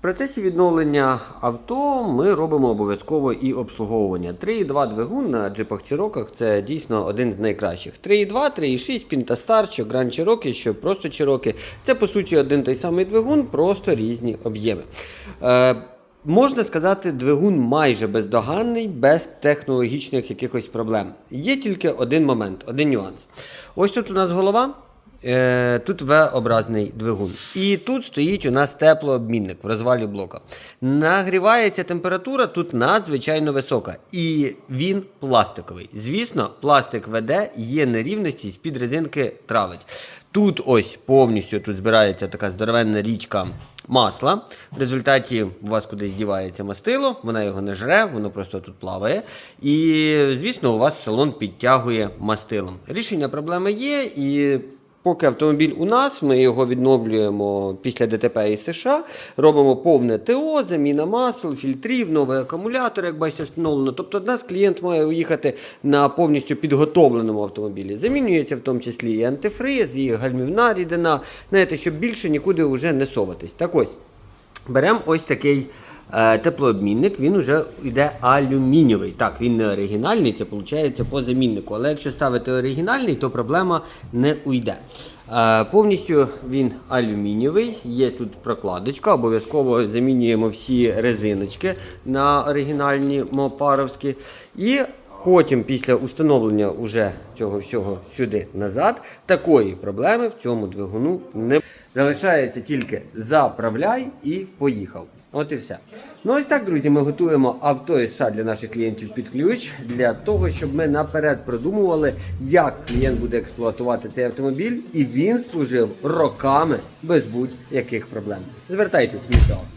В процесі відновлення авто ми робимо обов'язково і обслуговування. 3,2 двигун на джипах Чироках це дійсно один з найкращих. 3,2, 3,6, Пінтастар, що Grand Cherokee, що просто Cherokee. Це по суті один той самий двигун, просто різні об'єми. Е, Можна сказати, двигун майже бездоганний, без технологічних якихось проблем. Є тільки один момент, один нюанс. Ось тут у нас голова. Е, Тут V-образний двигун. І тут стоїть у нас теплообмінник в розвалі блока. Нагрівається температура тут надзвичайно висока. І він пластиковий. Звісно, пластик веде, є нерівності, з-під резинки травить. Тут ось повністю тут збирається така здоровенна річка масла. В результаті у вас кудись дівається мастило, вона його не жре, воно просто тут плаває. І, звісно, у вас салон підтягує мастилом. Рішення проблеми є, і поки автомобіль у нас, ми його відновлюємо після ДТП із США, робимо повне ТО, заміна масел, фільтрів, новий акумулятор, як бачите, встановлено. Тобто, у нас клієнт має уїхати на повністю підготовленому автомобілі. Замінюється в тому числі і антифриз, і гальмівна рідина, знаєте, щоб більше нікуди вже не соватись. Так ось. Беремо ось такий теплообмінник, він вже йде алюмінієвий. Так, він не оригінальний, це виходить по заміннику. Але якщо ставити оригінальний, то проблема не уйде. Е, повністю він алюмінієвий, є тут прокладочка, обов'язково замінюємо всі резиночки на оригінальні мопаровські. І Потім, після установлення уже цього всього сюди назад, такої проблеми в цьому двигуну не залишається тільки заправляй і поїхав. От і все. Ну ось так, друзі, ми готуємо авто США для наших клієнтів під ключ для того, щоб ми наперед продумували, як клієнт буде експлуатувати цей автомобіль, і він служив роками без будь-яких проблем. Звертайтесь, місто.